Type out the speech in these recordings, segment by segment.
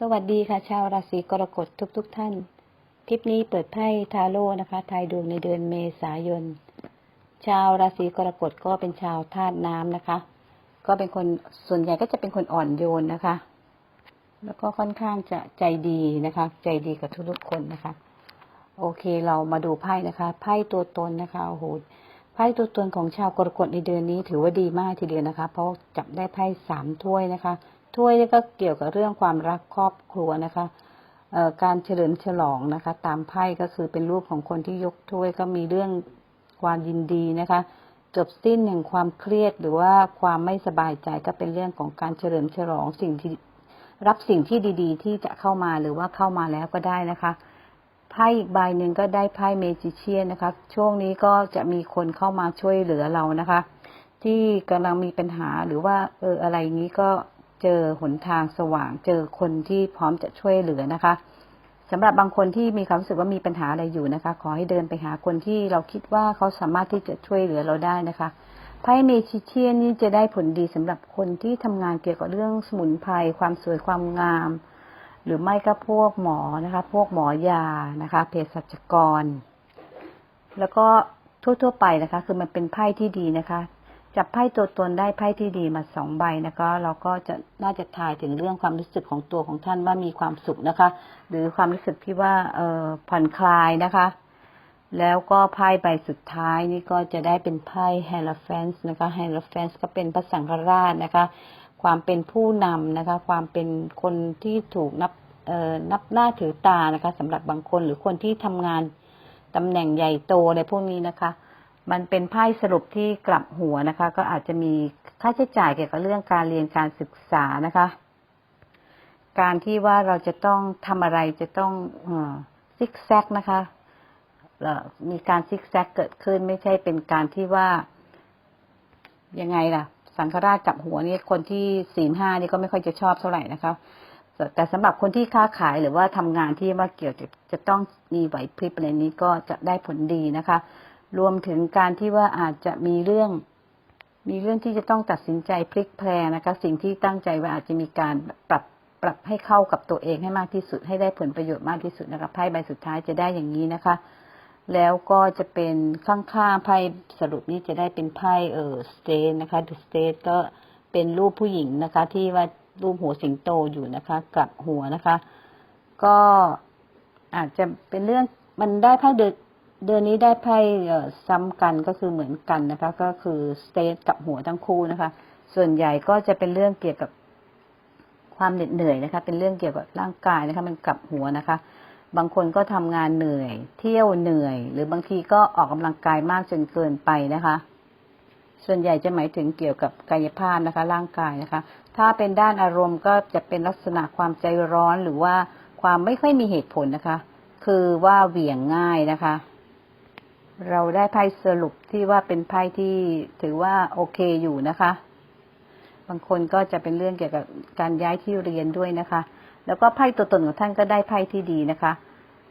สวัสดีค่ะ ชาวราศีกรกฎทุกๆทท่าน คลิปนี้เปิดไพ่ทาโร่นะคะ ทายดวงในเดือนเมษายน ชาวราศีกรกฎก็เป็นชาวธาตุน้ำนะคะ ก็เป็นคนส่วนใหญ่ก็จะเป็นคนอ่อนโยนนะคะ แล้วก็ค่อนข้างจะใจดีนะคะ ใจดีกับทุกๆคนนะคะ โอเคเรามาดูไพ่นะคะไพ่ตัวตนนะคะโอ้โหไพ่ตัวตนของชาวกรกฎในเดือนนี้ถือว่าดีมากทีเดียวนะคะ เพราะจับได้ไพ่สามถ้วยนะคะ ถ้วยนี่ก็เกี่ยวกับเรื่องความรักครอบครัวนะคะการเฉลิมฉลองนะคะ ตามไพ่ก็คือเป็นรูปของคนที่ยกถ้วยก็มีเรื่องความยินดีนะคะ จบสิ้นแห่งความเครียดหรือว่าความไม่สบายใจก็เป็นเรื่องของการเฉลิมฉลองสิ่งที่รับสิ่งที่ดี ๆ ที่จะเข้ามาหรือว่าเข้ามาแล้วก็ได้นะคะไพ่อีกใบหนึ่งก็ได้ไพ่เมจิเชียนนะคะ ช่วงนี้ก็จะมีคนเข้ามาช่วยเหลือเรานะคะ ที่กำลังมีปัญหาหรือว่าเอออะไรนี้ก็ เจอหนทางสว่าง เจอคนที่พร้อมจะช่วยเหลือนะคะสำหรับบางคนที่มีความรู้สึกว่ามีปัญหาอะไรอยู่นะคะ ขอให้เดินไปหาคนที่เราคิดว่าเขาสามารถที่จะช่วยเหลือเราได้นะคะไพ่เมจิเชียนนี่จะได้ผลดีสำหรับคนที่ทำงานเกี่ยวกับเรื่องสมุนไพรความสวยความงาม หรือไม่ก็พวกหมอนะคะ พวกหมอยานะคะเภสัชกร แล้วก็ทั่วๆไปนะคะ คือมันเป็นไพ่ที่ดีนะคะ จับไพ่ตัวตนได้ไพ่ที่ดีมาสองใบนะคะ เราก็จะน่าจะทายถึงเรื่องความรู้สึกของตัวของท่านว่ามีความสุขนะคะ หรือความรู้สึกที่ว่าเออผ่อนคลายนะคะ แล้วก็ไพ่ใบสุดท้ายนี่ก็จะได้เป็นไพ่เฮลฟนส์นะคะเฮลฟนส์ก็เป็นพระสังฆราชนะคะ ความเป็นผู้นำนะคะ ความเป็นคนที่ถูกนับเอ่อนับหน้าถือตานะคะสำหรับบางคนหรือคนที่ทำงานตำแหน่งใหญ่โตอะไรพวกนี้นะคะ มันเป็นไพ่สรุปที่กลับหัวนะคะ ก็อาจจะมีค่าใช้จ่ายเกี่ยวกับเรื่องการเรียนการศึกษานะคะ การที่ว่าเราจะต้องทำอะไรจะต้องซิกแซกนะคะมีการซิกแซกเกิดขึ้นไม่ใช่เป็นการที่ว่ายังไงล่ะ สังฆราชกับหัวนี่คนที่ศีลห้านี่ก็ไม่ค่อยจะชอบเท่าไหร่นะคะแต่สำหรับคนที่ค้าขายหรือว่าทำงานที่ว่าเกี่ยวจะต้องมีไหวพริบอะไรนี้ก็จะได้ผลดีนะคะ รวมถึงการที่ว่าอาจจะมีเรื่อง มีเรื่องที่จะต้องตัดสินใจพลิกแพลงนะคะ สิ่งที่ตั้งใจว่าอาจจะมีการปรับปรับให้เข้ากับตัวเองให้มากที่สุด ให้ได้ผลประโยชน์มากที่สุดนะคะไพ่ใบสุดท้ายจะได้อย่างนี้นะคะ แล้วก็จะเป็นข้างๆไพ่สรุปนี้จะได้เป็นไพ่เออสเตนนะคะดูสเตนก็เป็นรูปผู้หญิงนะคะ ที่ว่ารูปหัวสิงโตอยู่นะคะ กลับหัวนะคะ ก็อาจจะเป็นเรื่องมันได้ไพ่เดอน เดือนนี้ได้ไพ่ซ้ำกันก็คือเหมือนกันนะคะ ก็คือสเตทกับหัวทั้งคู่นะคะ ส่วนใหญ่ก็จะเป็นเรื่องเกี่ยวกับความเหน็ดเหนื่อยนะคะ เป็นเรื่องเกี่ยวกับร่างกายนะคะ มันกลับหัวนะคะ บางคนก็ทำงานเหนื่อย เที่ยวเหนื่อย หรือบางทีก็ออกกำลังกายมากจนเกินไปนะคะ ส่วนใหญ่จะหมายถึงเกี่ยวกับกายภาพนะคะ ร่างกายนะคะ ถ้าเป็นด้านอารมณ์ก็จะเป็นลักษณะความใจร้อนหรือว่าความไม่ค่อยมีเหตุผลนะคะ คือว่าเหวี่ยงง่ายนะคะ เราได้ไพ่สรุปที่ว่าเป็นไพ่ที่ถือว่าโอเคอยู่นะคะ บางคนก็จะเป็นเรื่องเกี่ยวกับการย้ายที่เรียนด้วยนะคะ แล้วก็ไพ่ตัวตนของท่านก็ได้ไพ่ที่ดีนะคะ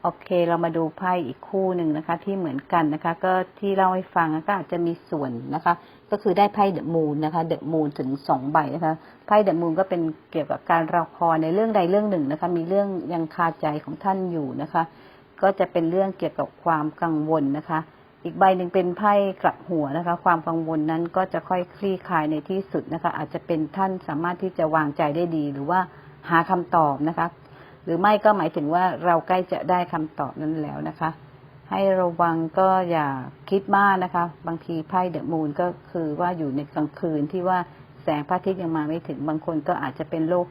โอเค เรามาดูไพ่อีกคู่หนึ่งนะคะ ที่เหมือนกันนะคะ ก็ที่เล่าให้ฟังก็อาจจะมีส่วนนะคะ ก็คือได้ไพ่เดอะมูนนะคะเดอะมูนถึงสองใบนะคะไพ่เดอะมูนก็เป็นเกี่ยวกับการรอคอยในเรื่องใดเรื่องหนึ่งนะคะ มีเรื่องยังคาใจของท่านอยู่นะคะ ก็จะเป็นเรื่องเกี่ยวกับความกังวลนะคะ อีกใบหนึ่งเป็นไพ่กลับหัวนะคะ ความกังวลนั้นก็จะค่อยคลี่คลายในที่สุดนะคะ อาจจะเป็นท่านสามารถที่จะวางใจได้ดี หรือว่าหาคำตอบนะคะ หรือไม่ก็หมายถึงว่าเราใกล้จะได้คำตอบนั้นแล้วนะคะ ให้ระวังก็อย่าคิดมากนะคะ บางทีไพ่เดอะมูนก็คือว่าอยู่ในกลางคืนที่ว่าแสงพระอาทิตย์ยังมาไม่ถึงบางคนก็อาจจะเป็นโรค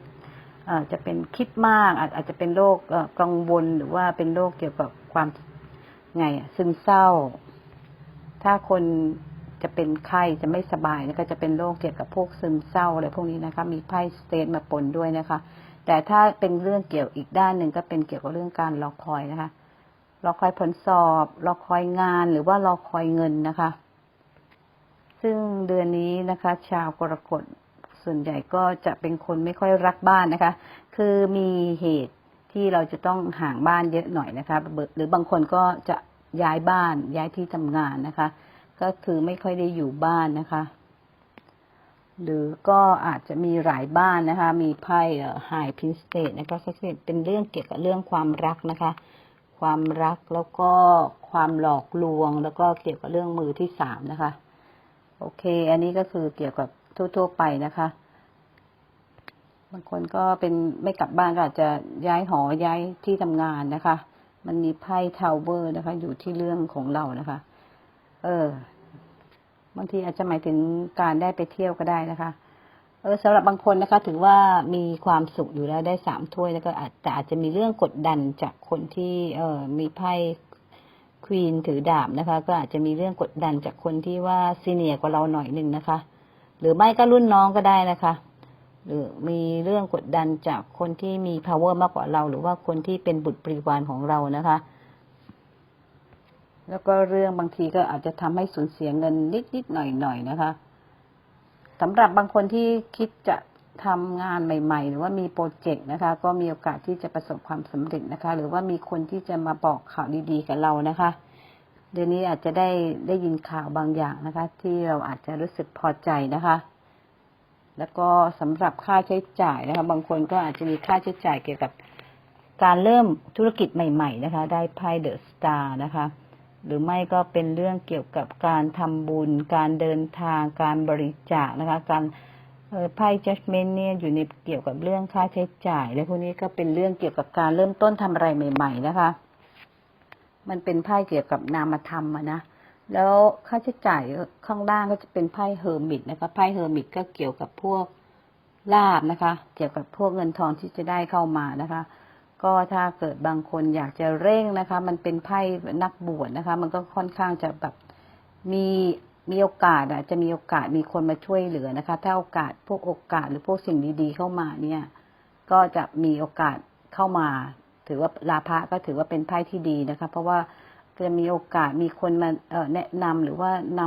อาจจะเป็นคิดมากอาจจะเป็นโรคกังวลหรือว่าเป็นโรคเกี่ยวกับความไงซึมเศร้า ถ้าคนจะเป็นไข้จะไม่สบายก็จะเป็นโรคเกี่ยวกับพวกซึมเศร้าอะไรพวกนี้นะคะ มีไพ่สเตทมาปนด้วยนะคะ แต่ถ้าเป็นเรื่องเกี่ยวอีกด้านหนึ่งก็เป็นเกี่ยวกับเรื่องการรอคอยนะคะรอคอยผลสอบรอคอยงานหรือว่ารอคอยเงินนะคะ ซึ่งเดือนนี้นะคะ ชาวกรกฎ ส่วนใหญ่ก็จะเป็นคนไม่ค่อยรักบ้านนะคะ คือมีเหตุที่เราจะต้องห่างบ้านเยอะหน่อยนะคะ หรือบางคนก็จะย้ายบ้านย้ายที่ทำงานนะคะ ก็คือไม่ค่อยได้อยู่บ้านนะคะ หรือก็อาจจะมีหลายบ้านนะคะ มีไพ่ไฮพินสเต e นะคะก็เป็นเรื่องเกี่ยวกับเรื่องความรักนะคะ ความรักแล้วก็ความหลอกลวงแล้วก็เกี่ยวกับเรื่องมือที่สามนะคะ โอเค อันนี้ก็คือเกี่ยวกับ ทั่ว ๆ ไปนะคะ บางคนก็เป็นไม่กลับบ้านก็อาจจะย้ายหอย้ายที่ทำงานนะคะ มันมีไพ่ทาวเวอร์นะคะ อยู่ที่เรื่องของเรานะคะ เออ บางทีอาจจะหมายถึงการได้ไปเที่ยวก็ได้นะคะเออสำหรับบางคนนะคะ ถือว่ามีความสุขอยู่แล้วได้สามถ้วยแล้วก็อาจแต่อาจจะมีเรื่องกดดันจากคนที่เออมีไพ่ควีนถือดาบนะคะ ก็อาจจะมีเรื่องกดดันจากคนที่ว่าซีเนียกว่าเราหน่อยหนึ่งนะคะ หรือไม่ก็รุ่นน้องก็ได้นะคะ หรือมีเรื่องกดดันจากคนที่มี power มากกว่าเรา หรือว่าคนที่เป็นบุตรปริวารของเรานะคะ แล้วก็เรื่องบางทีก็อาจจะทำให้สูญเสียเงินนิดๆหน่อยๆนะคะสำหรับบางคนที่คิดจะทำงานใหม่ ๆ หรือว่ามีโปรเจกต์นะคะ ก็มีโอกาสที่จะประสบความสำเร็จนะคะ หรือว่ามีคนที่จะมาบอกข่าวดีๆกับเรานะคะ เดี๋ยวนี้อาจจะได้ได้ยินข่าวบางอย่างนะคะ ที่เราอาจจะรู้สึกพอใจนะคะ แล้วก็สำหรับค่าใช้จ่ายนะคะ บางคนก็อาจจะมีค่าใช้จ่ายเกี่ยวกับการเริ่มธุรกิจใหม่ ๆ นะคะ ได้ไพ่เดอะสตาร์นะคะ หรือไม่ก็เป็นเรื่องเกี่ยวกับการทำบุญ การเดินทาง การบริจาคนะคะ การไพ่ judgment เนี่ยอยู่ในเกี่ยวกับเรื่องค่าใช้จ่าย และพวกนี้ก็เป็นเรื่องเกี่ยวกับการเริ่มต้นทำอะไรใหม่ ๆ นะคะ มันเป็นไพ่เกี่ยวกับนามธรรมนะแล้วค่าใช้จ่ายข้างล่างก็จะเป็นไพ่เฮอร์มิตนะคะไพ่เฮอร์มิตก็เกี่ยวกับพวกลาบนะคะ เกี่ยวกับพวกเงินทองที่จะได้เข้ามานะคะ ก็ถ้าเกิดบางคนอยากจะเร่งนะคะ มันเป็นไพ่นักบวชนะคะ มันก็ค่อนข้างจะแบบมีมีโอกาสอะจะมีโอกาสมีคนมาช่วยเหลือนะคะ ถ้าโอกาสพวกโอกาสหรือพวกสิ่งดีๆเข้ามาเนี่ย ก็จะมีโอกาสเข้ามา ถือว่าลาภะก็ถือว่าเป็นไพ่ที่ดีนะคะ เพราะว่าจะมีโอกาสมีคนมาแนะนำหรือว่าน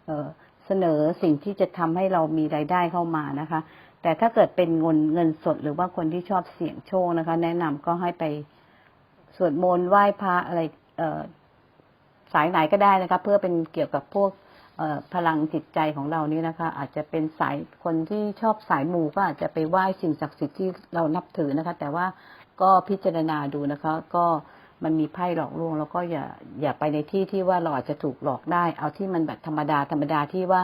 ำเสนอสิ่งที่จะทำให้เรามีรายได้เข้ามานะคะ แต่ถ้าเกิดเป็นเงินเงินสดหรือว่าคนที่ชอบเสี่ยงโชคนะคะ แนะนำก็ให้ไปสวดมนต์ไหว้พระอะไรสายไหนก็ได้นะคะ เพื่อเป็นเกี่ยวกับพวกพลังจิตใจของเรานี่นะคะ อาจจะเป็นสายคนที่ชอบสายมูก็อาจจะไปไหว้สิ่งศักดิ์สิทธิ์ที่เรานับถือนะคะ แต่ว่า ก็พิจารณาดูนะคะ ก็มันมีไพ่หลอกลวง แล้วก็อย่าอย่าไปในที่ที่ว่าเราอาจจะถูกหลอกได้ เอาที่มันแบบธรรมดาธรรมดาที่ว่า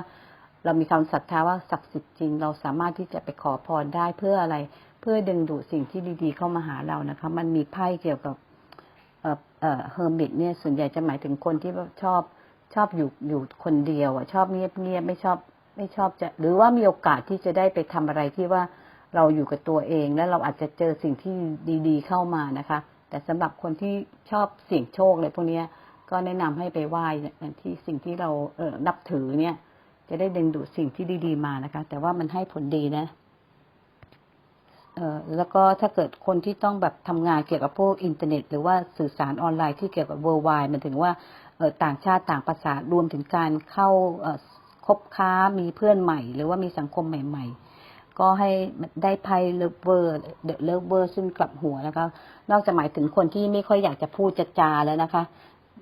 เรามีความศรัทธาว่าศักดิ์สิทธิ์จริง เราสามารถที่จะไปขอพรได้เพื่ออะไร เพื่อดึงดูดสิ่งที่ดีๆเข้ามาหาเรานะคะ มันมีไพ่เกี่ยวกับเอ่อเอ่อเฮอร์มิตเนี่ยส่วนใหญ่จะหมายถึงคนที่ชอบชอบอยู่อยู่คนเดียวอะชอบเงียบเงียบไม่ชอบไม่ชอบจะ หรือว่ามีโอกาสที่จะได้ไปทำอะไรที่ว่า เราอยู่กับตัวเอง แล้วเราอาจจะเจอสิ่งที่ดีๆเข้ามานะคะ แต่สำหรับคนที่ชอบเสี่ยงโชคอะไรพวกนี้ก็แนะนำให้ไปไหว้ที่สิ่งที่เราเออนับถือเนี่ย จะได้ดึงดูดสิ่งที่ดีๆมานะคะ แต่ว่ามันให้ผลดีนะเออแล้วก็ถ้าเกิดคนที่ต้องแบบทำงานเกี่ยวกับพวกอินเทอร์เน็ต หรือว่าสื่อสารออนไลน์ที่เกี่ยวกับ worldwide มันถึงว่าต่างชาติต่างภาษารวมถึงการเข้าคบค้ามีเพื่อนใหม่ หรือว่ามีสังคมใหม่ ๆ ก็ให้ได้ไพ่เลิฟเวอร์เดอะเลิฟเวอร์ซึ่งกลับหัวนะคะ นอกจากหมายถึงคนที่ไม่ค่อยอยากจะพูดจะจาแล้วนะคะ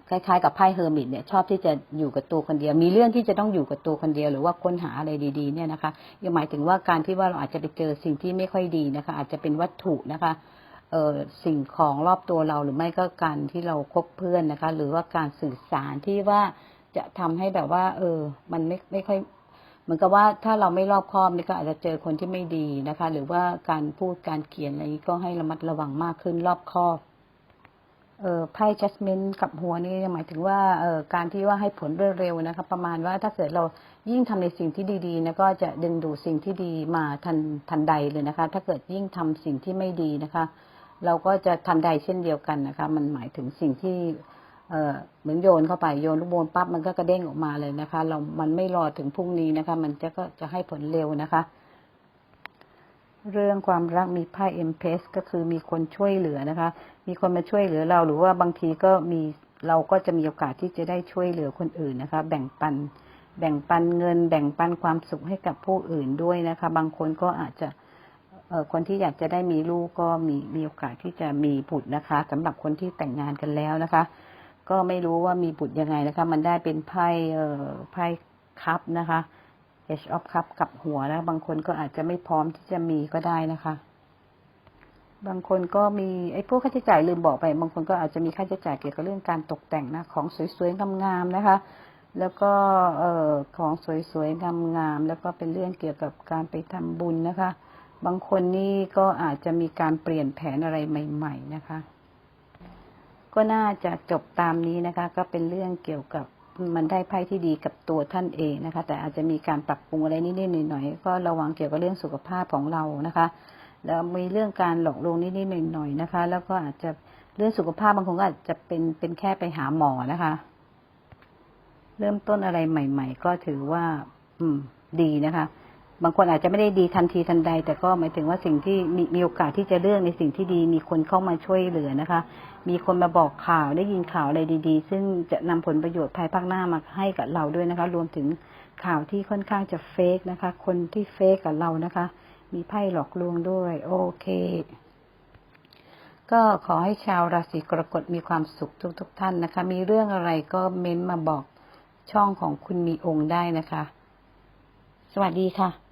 คล้ายๆ กับไพ่เฮอร์มิตเนี่ยชอบที่จะอยู่กับตัวคนเดียว มีเรื่องที่จะต้องอยู่กับตัวคนเดียว หรือว่าค้นหาอะไรดีๆเนี่ยนะคะยังหมายถึงว่าการที่ว่าเราอาจจะไปเจอสิ่งที่ไม่ค่อยดีนะคะ อาจจะเป็นวัตถุนะคะเออสิ่งของรอบตัวเราหรือไม่ก็การที่เราคบเพื่อนนะคะ หรือว่าการสื่อสารที่ว่าจะทำให้แบบว่า เออ มันไม่ไม่ค่อย เหมือนกับว่าถ้าเราไม่รอบคอบนี่ก็อาจจะเจอคนที่ไม่ดีนะคะ หรือว่าการพูดการเขียนอะไรนี้ก็ให้ระมัดระวังมากขึ้นรอบคอบเออไพ่จัสมินกับหัวนี่หมายถึงว่าเออการที่ว่าให้ผลเร็วๆนะคะ ประมาณว่าถ้าเกิดเรายิ่งทำในสิ่งที่ดีๆนะก็จะดึงดูดสิ่งที่ดีมาทันทันใดเลยนะคะ ถ้าเกิดยิ่งทำสิ่งที่ไม่ดีนะคะ เราก็จะทันใดเช่นเดียวกันนะคะ มันหมายถึงสิ่งที่ เออเหมือนโยนเข้าไปโยนลูกบอลปั๊บมันก็กระเด้งออกมาเลยนะคะ เรา มันไม่รอถึงพรุ่งนี้นะคะ มันจะก็จะให้ผลเร็วนะคะ เรื่องความรักมีไพ่เอ็มเพสก็คือมีคนช่วยเหลือนะคะ มีคนมาช่วยเหลือเราหรือว่าบางทีก็มีเราก็จะมีโอกาสที่จะได้ช่วยเหลือคนอื่นนะคะ แบ่งปัน แบ่งปันเงิน แบ่งปันความสุขให้กับผู้อื่นด้วยนะคะ บางคนก็อาจจะคนที่อยากจะได้มีลูกก็มีมีโอกาสที่จะมีบุตรนะคะสำหรับคนที่แต่งงานกันแล้วนะคะ ก็ไม่รู้ว่ามีบุตรยังไงนะคะ มันได้เป็นไพ่เอ่อไพ่คัพนะคะ H of Cup กับหัวแล้วบางคนก็อาจจะไม่พร้อมที่จะมีก็ได้นะคะ บางคนก็มีไอ้พวกค่าใช้จ่ายลืมบอกไป บางคนก็อาจจะมีค่าใช้จ่ายเกี่ยวกับเรื่องการตกแต่งนะ ของสวยๆงามๆนะคะ แล้วก็เอ่อของสวยๆงามๆแล้วก็เป็นเรื่องเกี่ยวกับการไปทำบุญนะคะ บางคนนี่ก็อาจจะมีการเปลี่ยนแผนอะไรใหม่ ๆ นะคะ ก็น่าจะจบตามนี้นะคะ ก็เป็นเรื่องเกี่ยวกับมันได้ไพ่ที่ดีกับตัวท่านเองนะคะ แต่อาจจะมีการปรับปรุงอะไรนิดๆหน่อยๆก็ระวังเกี่ยวกับเรื่องสุขภาพของเรานะคะ แล้วมีเรื่องการหลอกลวงนิดๆหน่อยๆนะคะ แล้วก็อาจจะเรื่องสุขภาพบางคนก็อาจจะเป็นเป็นแค่ไปหาหมอนะคะ เริ่มต้นอะไรใหม่ ๆ ก็ถือว่า อืม ดีนะคะ บางคนอาจจะไม่ได้ดีทันทีทันใด แต่ก็หมายถึงว่าสิ่งที่มีมีโอกาสที่จะเลือกในสิ่งที่ดีมีคนเข้ามาช่วยเหลือนะคะ มีคนมาบอกข่าวได้ยินข่าวอะไรดีๆ ซึ่งจะนำผลประโยชน์ภายภาคหน้ามาให้กับเราด้วยนะคะ รวมถึงข่าวที่ค่อนข้างจะเฟกนะคะ คนที่เฟกกับเรานะคะ มีไพ่หลอกลวงด้วย โอเค ก็ขอให้ชาวราศีกรกฎมีความสุขทุกๆทท่านนะคะ มีเรื่องอะไรก็เม้นต์มาบอกช่องของคุณมีองค์ได้นะคะ สวัสดีค่ะ